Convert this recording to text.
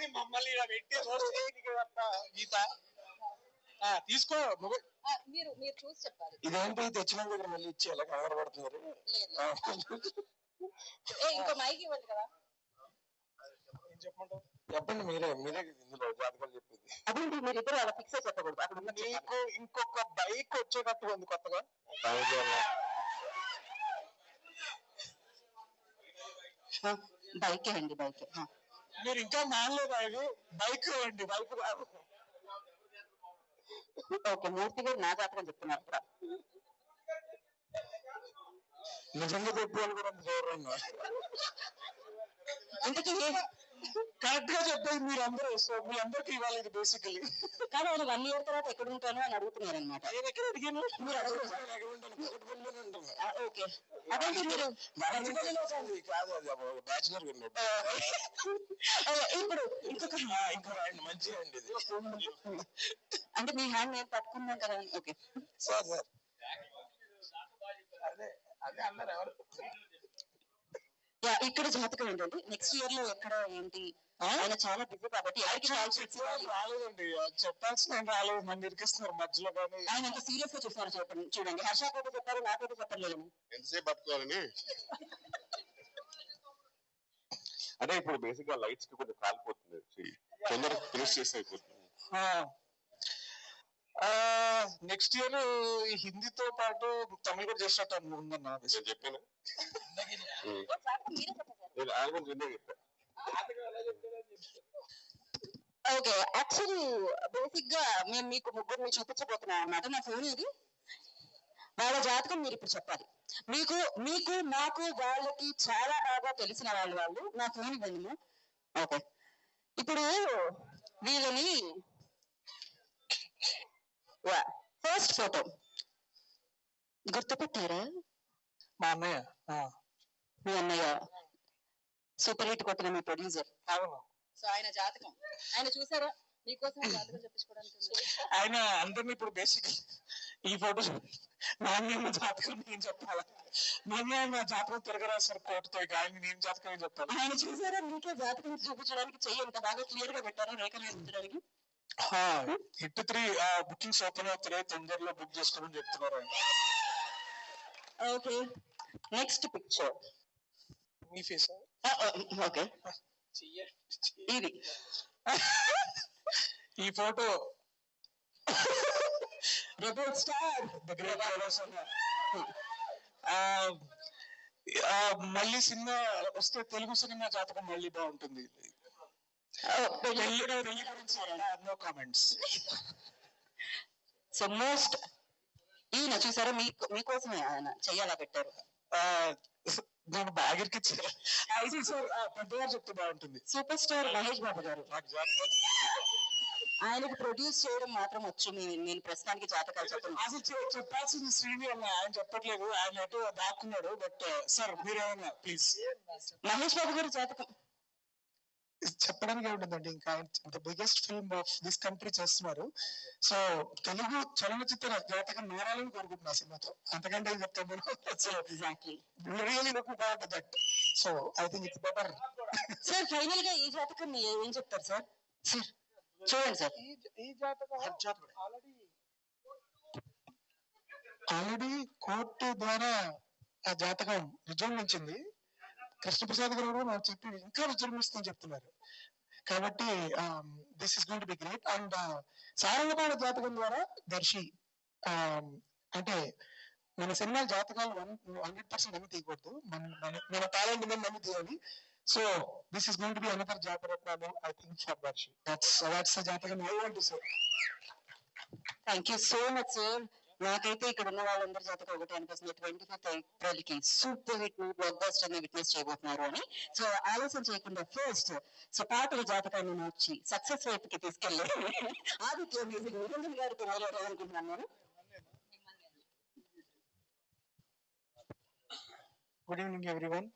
కానీ మమ్మల్ని ఇలా పెట్టి రోస్ట్ చేయడానికి తప్ప గీత. ఆ, తీసుకో మీరు మీరు చూసి చెప్పాలి. ఇదేంటి తెచ్చిన దగ్గర మళ్ళీ ఇచ్చి ఎలా కనబడుతున్నారు లేదు. లేదు. ఏ ఇంకో మైక్ ఇవ్వండి కదా. ఏం చెప్పమంటావు? చెప్పండి మీరే మీరే ఇందులో జాతకాలు చెప్పింది. అదేంటి మీరు ఇద్దరు అలా ఫిక్స్ అయి చెప్పకూడదు? అక్కడ ఉన్న మీకు ఇంకొక బైక్ వచ్చేటట్టు ఉంది కొత్తగా? బైక్ అండి బైక్. మీరు ఇంకా మానలేదు అది బైక్ అండి బైక్ ఓకే మూర్తి గారు నా జాతకం చెప్తున్నారు ఇక్కడ నిజంగా చెప్పాను కూడా దూరంగా ఇంతకీ కరెక్ట్గా చెప్పేది మీరు అందరూ సో మీ అందరికి ఇవ్వాలి ఇది బేసికలీ కానీ ఆయన వన్ ఇయర్ తర్వాత ఎక్కడ ఉంటాను అని అడుగుతున్నారు అనమాట నేను ఎక్కడ అడిగాను? మీరు. ఓకే. అదేంటి మీరు. కాదు అది బ్యాచులర్ ఇప్పుడు ఇంకొక ఇంకో రాయండి మంచిగా అండి అంటే మీ హ్యాండ్ నేను పట్టుకున్నాం కదా. ఓకే. Sir sir. అదే అదే అన్నారు ఎవరు? ఇక్కడ జాతకం ఏంటంటే నెక్స్ట్ ఇయర్లో ఎక్కడ ఏంటి? ఆయన చాలా బిజీ కాబట్టి ఎవరికి కాల్ చేసి చెప్పాలి రాలేదండి. అది చెప్పాల్సిన ఆయన రాలేదు. నన్ను ఇరికిస్తున్నారు మధ్యలో కానీ. ఆయన ఎంత సీరియస్గా చూస్తారు చెప్పండి. చూడండి. హర్ష కూడా చెప్పారు నాకైతే చెప్పలేదు ఎంతసేపు పట్టుకోవాలని అంటే ఇప్పుడు బేసిక్గా లైట్స్కి కొంచెం కాలిపోతుంది. చెయ్యి. తొందరగా ఫినిష్ చేసి అయిపోతుంది. నెక్స్ట్ ఇయర్ హిందీతో పాటు తమిళ కూడా చేసినట్టు ఉందన్న. నేను చెప్పాను. నేను ఆల్బమ్ నిన్నే చెప్పాను ఓకే యాక్చువల్లీ బేసిక్గా మేము మీకు ముగ్గురిని చూపించబోతున్నాం అన్నమాట. నా ఫోన్ ఇది వాళ్ళ జాతకం మీరు ఇప్పుడు చెప్పాలి. మీకు మీకు నాకు వాళ్ళకి చాలా బాగా తెలిసిన వాళ్ళు వాళ్ళు. నా ఫోన్ ఇవ్వండి ఓకే. ఇప్పుడు వీళ్ళని ఫస్ట్ ఫోటో గుర్తుపెట్టారా? మా అన్నయ్య. ఆ, మీ అన్నయ్య. సూపర్ హిట్ కొట్టిన మీ ప్రొడ్యూసర్. అవును. సో ఆయన జాతకం. ఆయన చూసారా? జాతకం చెప్పించుకోవడానికి. ఆయన అందరినీ ఇప్పుడు బేసిక్ ఈ ఫోటో నాణ్యమైన జాతకం నేను చెప్పాలా? నాణ్యమైన జాతకం తిరగరాశారు కోర్టుతో ఇక ఆయన నేను జాతకం ఏం చెప్పాలి? ఆయన చూసారా? మీకే జాతకం చూపించడానికి చెయ్యి ఎంత బాగా క్లియర్గా పెట్టారో రేఖలు వేయించడానికి హిట్ త్రీ బుకింగ్స్ ఓపెన్ అవుతున్నాయి తొందరలో బుక్ చేసుకోమని చెప్తున్నారు ఆయన. ఓకే. నెక్స్ట్ పిక్చర్ మీ ఫేస్ ఓకే. ఇది. ఈ ఫోటో. Rebel star. మళ్ళీ సినిమా వస్తే తెలుగు సినిమా జాతకం మళ్ళీ బాగుంటుంది. నో కామెంట్స్ సో మోస్ట్ ఈయన చూసారా మీకు మీకోసమే ఆయన చెయ్యాలా పెట్టారు? నేను బ్యాగర్కి అయితే సార్ పెద్దగారు చెప్తే బాగుంటుంది. సూపర్ స్టార్ మహేష్ బాబు గారు. ఆయనకు ప్రొడ్యూస్ చేయడం మాత్రం వచ్చు. నేను ప్రస్తుతానికి జాతకాలు చెప్పను అసలు చెప్పాల్సింది శ్రీని అన్న. ఆయన చెప్పట్లేదు. ఆయన ఎటు దాక్కున్నాడు. బట్ సార్ మీరేమన్నా ప్లీజ్ మహేష్ బాబు గారి జాతకం. చెప్పడానికి ఉంటుందండి ఇంకా the biggest film of this country చేస్తున్నారు. సో తెలుగు చలనచిత్ర జాతకం మారాలని కోరుకుంటున్నా సినిమాతో. అంతకంటే ఏం చెప్తాను really look forward that so I think it's better sir ఫైనల్గా ఈ జాతకం ఏ- ఏం చెప్తారు సార్? సార్ చూడండి సార్. ఈ జాతకం ఆల్రెడీ కోర్టు ద్వారా ఆ జాతకం విజృంభించింది. కృష్ణప్రసాద్ గారు కూడా నాకు చెప్పి ఇంకా విజృంభిస్తుందని చెప్తున్నారు. కాబట్టి this is going to be great and Sarangapani Jathakam ద్వారా దర్శి um, అంటే మన సినిమా జాతకాలు వన్ హండ్రెడ్ పర్సెంట్ నమ్మి తీయకూడదు. మన మన- మన టాలెంట్ మీద నమ్మి తీయాలి. So this is going to be another Jathiratnalu I think for Darshi. That's that's జాతకం I want to say thank you so much sir నాకైతే ఇక్కడ ఉన్న వాళ్ళందరి జాతకం ఒకటి అనిపిస్తుంది. ట్వంటీ ఫిఫ్త్ ఏప్రిల్కి సూపర్ హిట్ బ్లాక్ బస్టర్ని విట్నెస్ చేయబోతున్నారు అని. సో ఆలోచన చేయకుండా ఫస్ట్ సో పాటల జాతకాన్ని మార్చి సక్సెస్ వైపు కి తీసుకెళ్ళి ఆదిత్య మ్యూజిక్ నిరంజన్ గారికి మొదలెట్టాలనుకుంటున్నాను నేను. Good evening everyone